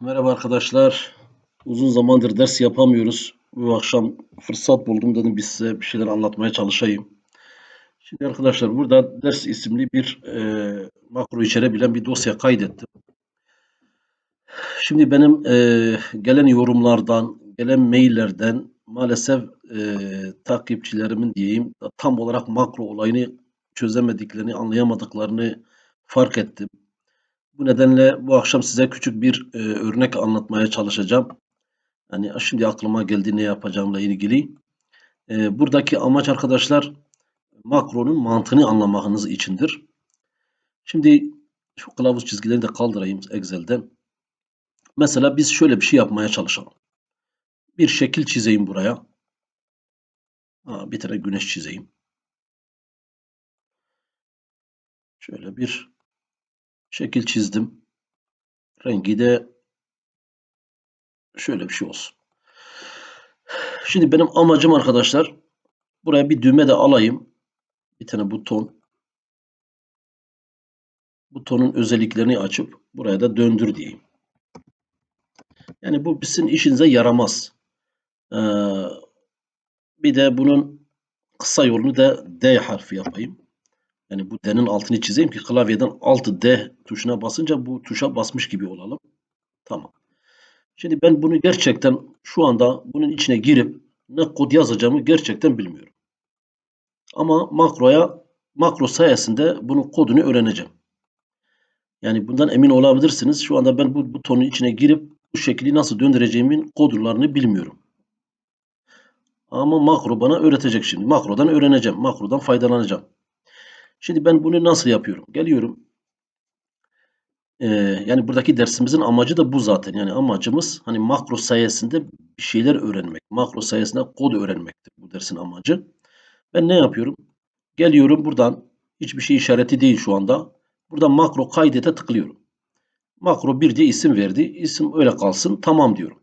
Merhaba arkadaşlar. Uzun zamandır ders yapamıyoruz. Bu akşam fırsat buldum dedim biz size bir şeyler anlatmaya çalışayım. Şimdi arkadaşlar burada ders isimli bir e, makro içerebilen bir dosya kaydettim. Şimdi benim e, gelen yorumlardan, gelen maillerden maalesef e, takipçilerimin diyeyim tam olarak makro olayını çözemediklerini, anlayamadıklarını fark ettim. Bu nedenle bu akşam size küçük bir e, örnek anlatmaya çalışacağım. Yani şimdi aklıma geldi ne yapacağımla ilgili. E, buradaki amaç arkadaşlar makronun mantığını anlamanız içindir. Şimdi şu kılavuz çizgilerini de kaldırayım Excel'den. Mesela biz şöyle bir şey yapmaya çalışalım. Bir şekil çizeyim buraya. Ha, bir tane güneş çizeyim. Şöyle bir şekil çizdim. Rengi de şöyle bir şey olsun. Şimdi benim amacım arkadaşlar buraya bir düğme de alayım. Bir tane buton. Butonun özelliklerini açıp buraya da döndür diyeyim. Yani bu sizin işinize yaramaz. Ee, bir de bunun kısa yolunu da D harfi yapayım. Yani bu D'nin altını çizeyim ki klavyeden altı D tuşuna basınca bu tuşa basmış gibi olalım. Tamam. Şimdi ben bunu gerçekten şu anda bunun içine girip ne kod yazacağımı gerçekten bilmiyorum. Ama makroya makro sayesinde bunun kodunu öğreneceğim. Yani bundan emin olabilirsiniz. Şu anda ben bu butonun içine girip bu şekli nasıl döndüreceğimin kodlarını bilmiyorum. Ama makro bana öğretecek şimdi. Makrodan öğreneceğim. Makrodan faydalanacağım. Şimdi ben bunu nasıl yapıyorum? Geliyorum. Ee, yani buradaki dersimizin amacı da bu zaten. Yani amacımız hani makro sayesinde bir şeyler öğrenmek. Makro sayesinde kod öğrenmektir bu dersin amacı. Ben ne yapıyorum? Geliyorum buradan. Hiçbir şey işareti değil şu anda. Burada makro kaydete tıklıyorum. Makro bir diye isim verdi. İsim öyle kalsın. Tamam diyorum.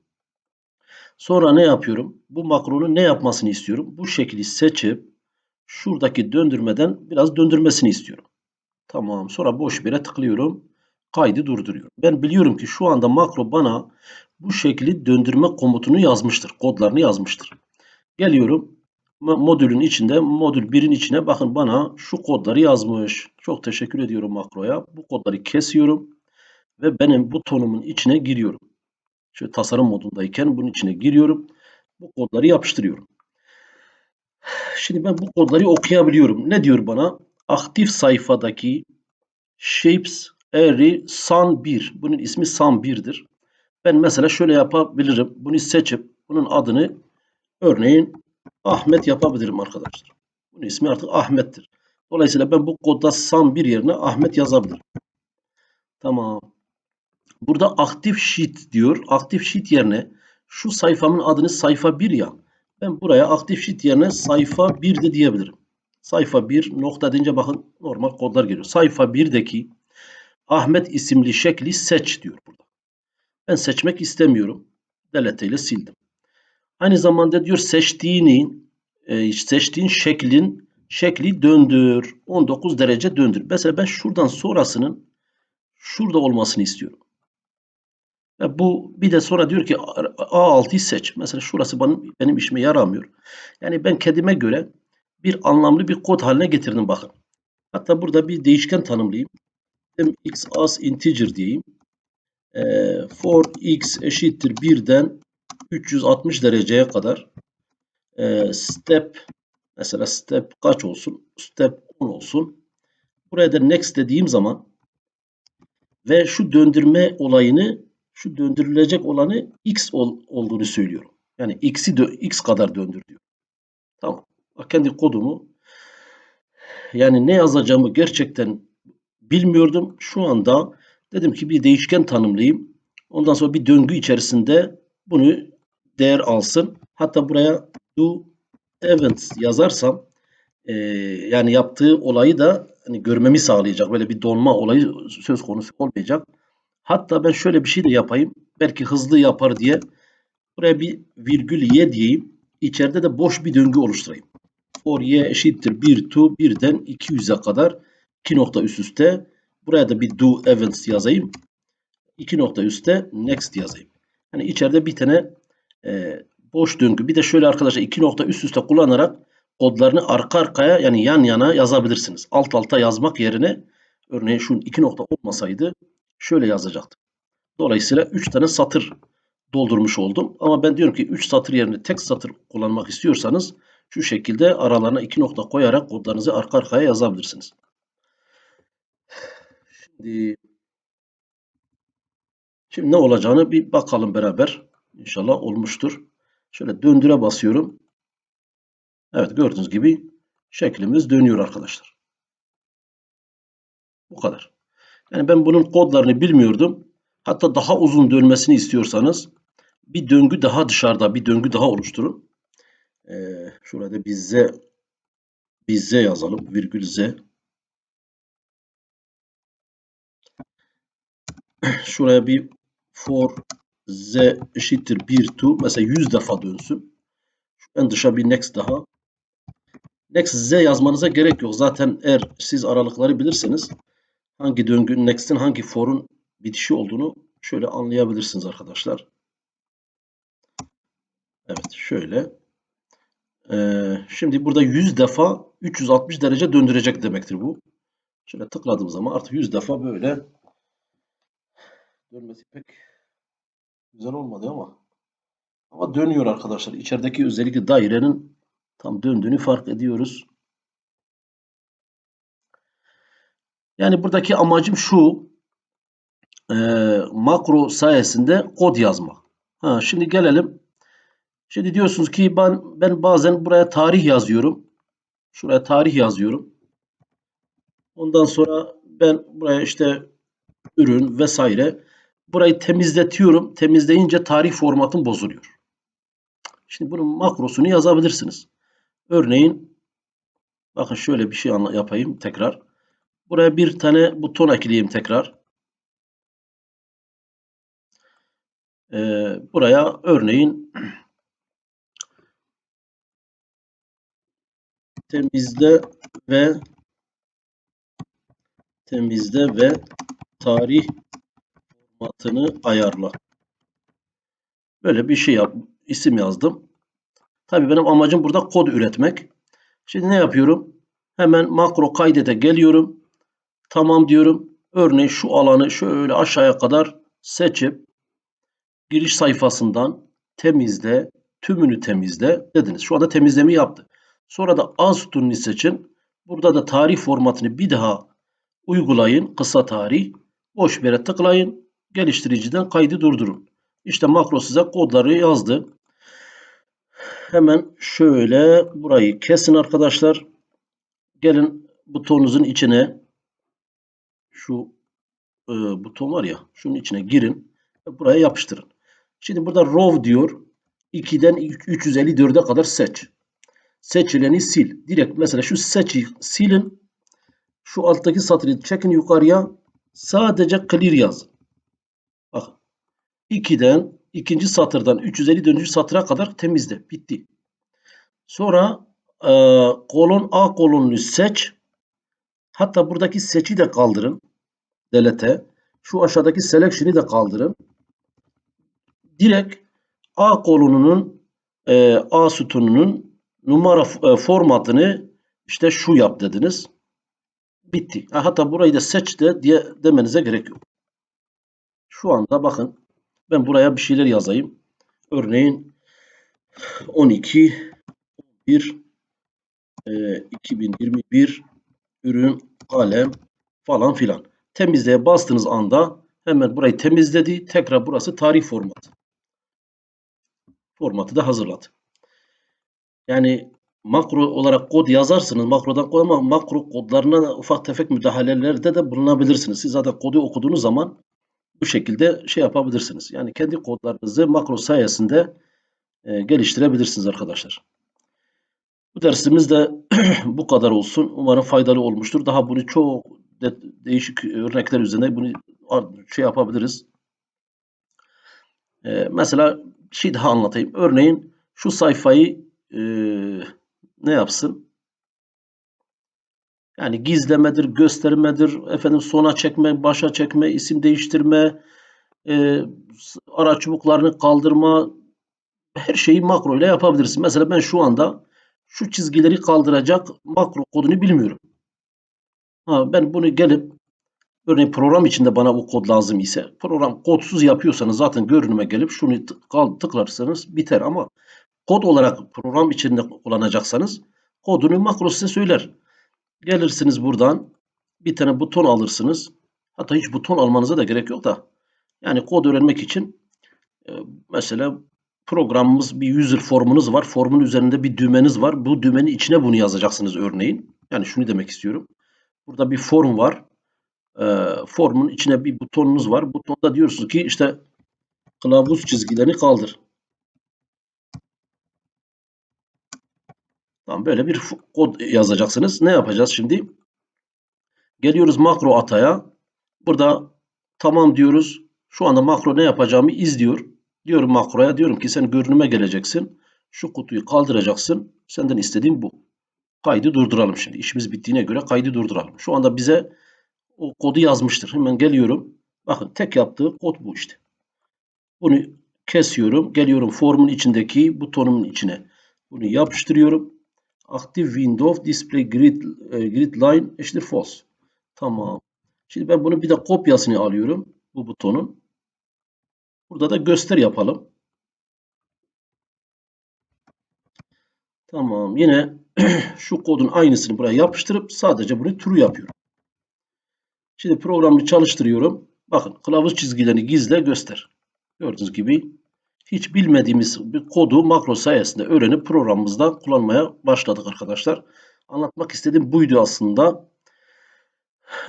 Sonra ne yapıyorum? Bu makronun ne yapmasını istiyorum? Bu şekli seçip şuradaki döndürmeden biraz döndürmesini istiyorum. Tamam. Sonra boş bir yere tıklıyorum. Kaydı durduruyorum. Ben biliyorum ki şu anda makro bana bu şekli döndürme komutunu yazmıştır. Kodlarını yazmıştır. Geliyorum. Modülün içinde, modül 1'in içine bakın bana şu kodları yazmış. Çok teşekkür ediyorum makroya. Bu kodları kesiyorum. Ve benim butonumun içine giriyorum. Şöyle tasarım modundayken bunun içine giriyorum. Bu kodları yapıştırıyorum. Şimdi ben bu kodları okuyabiliyorum. Ne diyor bana? Aktif sayfadaki Shapes Array Sun 1. Bunun ismi Sun 1'dir. Ben mesela şöyle yapabilirim. Bunu seçip bunun adını örneğin Ahmet yapabilirim arkadaşlar. Bunun ismi artık Ahmet'tir. Dolayısıyla ben bu kodda Sun 1 yerine Ahmet yazabilirim. Tamam. Burada aktif sheet diyor. Aktif sheet yerine şu sayfamın adını sayfa 1 ya. Ben buraya aktif sheet yerine sayfa 1 de diyebilirim. Sayfa 1 nokta deyince bakın normal kodlar geliyor. Sayfa 1'deki Ahmet isimli şekli seç diyor burada. Ben seçmek istemiyorum. Delete ile sildim. Aynı zamanda diyor seçtiğini e, seçtiğin şeklin şekli döndür. 19 derece döndür. Mesela ben şuradan sonrasının şurada olmasını istiyorum. Ve bu bir de sonra diyor ki A6'yı seç. Mesela şurası benim, benim işime yaramıyor. Yani ben kendime göre bir anlamlı bir kod haline getirdim bakın. Hatta burada bir değişken tanımlayayım. x as integer diyeyim. E, for x eşittir 1'den 360 dereceye kadar e, step mesela step kaç olsun? Step 10 olsun. Buraya da next dediğim zaman ve şu döndürme olayını şu döndürülecek olanı x ol, olduğunu söylüyorum. Yani x'i x kadar döndür diyor. Tamam. Bak kendi kodumu yani ne yazacağımı gerçekten bilmiyordum. Şu anda dedim ki bir değişken tanımlayayım. Ondan sonra bir döngü içerisinde bunu değer alsın. Hatta buraya do events yazarsam e, yani yaptığı olayı da hani görmemi sağlayacak. Böyle bir donma olayı söz konusu olmayacak. Hatta ben şöyle bir şey de yapayım. Belki hızlı yapar diye. Buraya bir virgül y diyeyim. İçeride de boş bir döngü oluşturayım. For y eşittir 1 to 1'den 200'e kadar 2 nokta üst üste. Buraya da bir do events yazayım. iki nokta üstte next yazayım. Yani içeride bir tane e, boş döngü. Bir de şöyle arkadaşlar iki nokta üst üste kullanarak kodlarını arka arkaya yani yan yana yazabilirsiniz. Alt alta yazmak yerine örneğin şu iki nokta olmasaydı şöyle yazacaktım. Dolayısıyla 3 tane satır doldurmuş oldum. Ama ben diyorum ki 3 satır yerine tek satır kullanmak istiyorsanız şu şekilde aralarına iki nokta koyarak kodlarınızı arka arkaya yazabilirsiniz. Şimdi Şimdi ne olacağını bir bakalım beraber. İnşallah olmuştur. Şöyle döndüre basıyorum. Evet gördüğünüz gibi şeklimiz dönüyor arkadaşlar. Bu kadar. Yani ben bunun kodlarını bilmiyordum. Hatta daha uzun dönmesini istiyorsanız bir döngü daha dışarıda bir döngü daha oluşturun. Ee, şurada bir z bir z yazalım. Virgül z. Şuraya bir for z eşittir 1 to mesela 100 defa dönsün. En dışa bir next daha. Next z yazmanıza gerek yok. Zaten eğer siz aralıkları bilirseniz hangi döngünün next'in hangi for'un bitişi olduğunu şöyle anlayabilirsiniz arkadaşlar. Evet şöyle. Ee, şimdi burada 100 defa 360 derece döndürecek demektir bu. Şöyle tıkladığım zaman artık 100 defa böyle dönmesi pek güzel olmadı ama ama dönüyor arkadaşlar. İçerideki özellikle dairenin tam döndüğünü fark ediyoruz. Yani buradaki amacım şu e, makro sayesinde kod yazmak. Ha, şimdi gelelim. Şimdi diyorsunuz ki ben ben bazen buraya tarih yazıyorum. Şuraya tarih yazıyorum. Ondan sonra ben buraya işte ürün vesaire burayı temizletiyorum. Temizleyince tarih formatım bozuluyor. Şimdi bunun makrosunu yazabilirsiniz. Örneğin bakın şöyle bir şey yapayım tekrar. Buraya bir tane buton ekleyeyim tekrar. Ee, buraya örneğin temizle ve temizle ve tarih formatını ayarla. Böyle bir şey yap, isim yazdım. Tabii benim amacım burada kod üretmek. Şimdi ne yapıyorum? Hemen makro kaydete geliyorum. Tamam diyorum. Örneğin şu alanı şöyle aşağıya kadar seçip giriş sayfasından temizle, tümünü temizle dediniz. Şu anda temizlemi yaptı. Sonra da A sütununu seçin. Burada da tarih formatını bir daha uygulayın. Kısa tarih. Boş bir yere tıklayın. Geliştiriciden kaydı durdurun. İşte makro size kodları yazdı. Hemen şöyle burayı kesin arkadaşlar. Gelin butonunuzun içine şu e, buton var ya şunun içine girin. Buraya yapıştırın. Şimdi burada row diyor. 2'den 354'e kadar seç. Seçileni sil. Direkt mesela şu seçi silin. Şu alttaki satırı çekin yukarıya. Sadece clear yazın. Bak. 2'den ikinci satırdan 354. satıra kadar temizle. Bitti. Sonra e, kolon A kolonunu seç. Hatta buradaki seçi de kaldırın. Delete. Şu aşağıdaki selection'i de kaldırın. Direkt A kolonunun e, A sütununun numara e, formatını işte şu yap dediniz. Bitti. Hatta burayı da seç de diye demenize gerek yok. Şu anda bakın ben buraya bir şeyler yazayım. Örneğin 12 1 e, 2021 ürün kalem falan filan. Temizleye bastığınız anda hemen burayı temizledi. Tekrar burası tarih formatı. Formatı da hazırladı. Yani makro olarak kod yazarsınız. Makrodan kod ama makro kodlarına ufak tefek müdahalelerde de bulunabilirsiniz. Siz zaten kodu okuduğunuz zaman bu şekilde şey yapabilirsiniz. Yani kendi kodlarınızı makro sayesinde e, geliştirebilirsiniz arkadaşlar. Bu dersimiz de bu kadar olsun. Umarım faydalı olmuştur. Daha bunu çok de, değişik örnekler üzerine bunu şey yapabiliriz. Ee, mesela bir şey daha anlatayım. Örneğin şu sayfayı e, ne yapsın? Yani gizlemedir, göstermedir, efendim sona çekme, başa çekme, isim değiştirme, e, araç çubuklarını kaldırma, her şeyi makro ile yapabilirsin. Mesela ben şu anda şu çizgileri kaldıracak makro kodunu bilmiyorum. Ha, ben bunu gelip örneğin program içinde bana bu kod lazım ise program kodsuz yapıyorsanız zaten görünüme gelip şunu tıklarsanız biter ama kod olarak program içinde kullanacaksanız kodunu makro size söyler. Gelirsiniz buradan bir tane buton alırsınız. Hatta hiç buton almanıza da gerek yok da. Yani kod öğrenmek için e, mesela programımız bir user formunuz var. Formun üzerinde bir düğmeniz var. Bu düğmenin içine bunu yazacaksınız örneğin. Yani şunu demek istiyorum. Burada bir form var. E, formun içine bir butonunuz var. Butonda diyorsunuz ki işte kılavuz çizgilerini kaldır. Tamam böyle bir kod yazacaksınız. Ne yapacağız şimdi? Geliyoruz makro ataya. Burada tamam diyoruz. Şu anda makro ne yapacağımı izliyor. Diyorum makroya diyorum ki sen görünüme geleceksin. Şu kutuyu kaldıracaksın. Senden istediğim bu. Kaydı durduralım şimdi. İşimiz bittiğine göre kaydı durduralım. Şu anda bize o kodu yazmıştır. Hemen geliyorum. Bakın tek yaptığı kod bu işte. Bunu kesiyorum. Geliyorum formun içindeki butonumun içine. Bunu yapıştırıyorum. Active window display grid, e, grid line eşittir false. Tamam. Şimdi ben bunu bir de kopyasını alıyorum. Bu butonun. Burada da göster yapalım. Tamam. Yine şu kodun aynısını buraya yapıştırıp sadece bunu true yapıyorum. Şimdi programı çalıştırıyorum. Bakın kılavuz çizgilerini gizle göster. Gördüğünüz gibi hiç bilmediğimiz bir kodu makro sayesinde öğrenip programımızda kullanmaya başladık arkadaşlar. Anlatmak istediğim buydu aslında.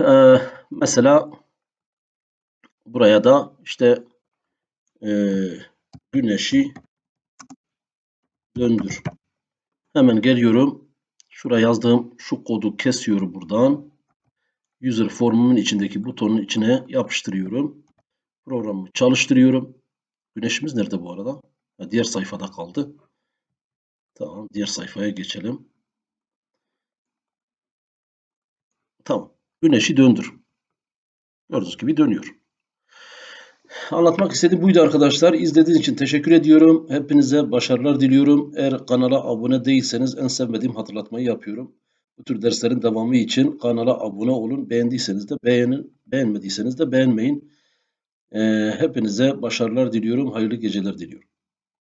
Ee, mesela buraya da işte e, güneşi döndür. Hemen geliyorum. Şuraya yazdığım şu kodu kesiyorum buradan. User formumun içindeki butonun içine yapıştırıyorum. Programı çalıştırıyorum. Güneşimiz nerede bu arada? Ha, diğer sayfada kaldı. Tamam. Diğer sayfaya geçelim. Tamam. Güneşi döndür. Gördüğünüz gibi dönüyor. Anlatmak istediğim buydu arkadaşlar. İzlediğiniz için teşekkür ediyorum. Hepinize başarılar diliyorum. Eğer kanala abone değilseniz en sevmediğim hatırlatmayı yapıyorum. Bu tür derslerin devamı için kanala abone olun. Beğendiyseniz de beğenin. Beğenmediyseniz de beğenmeyin. Ee, hepinize başarılar diliyorum. Hayırlı geceler diliyorum.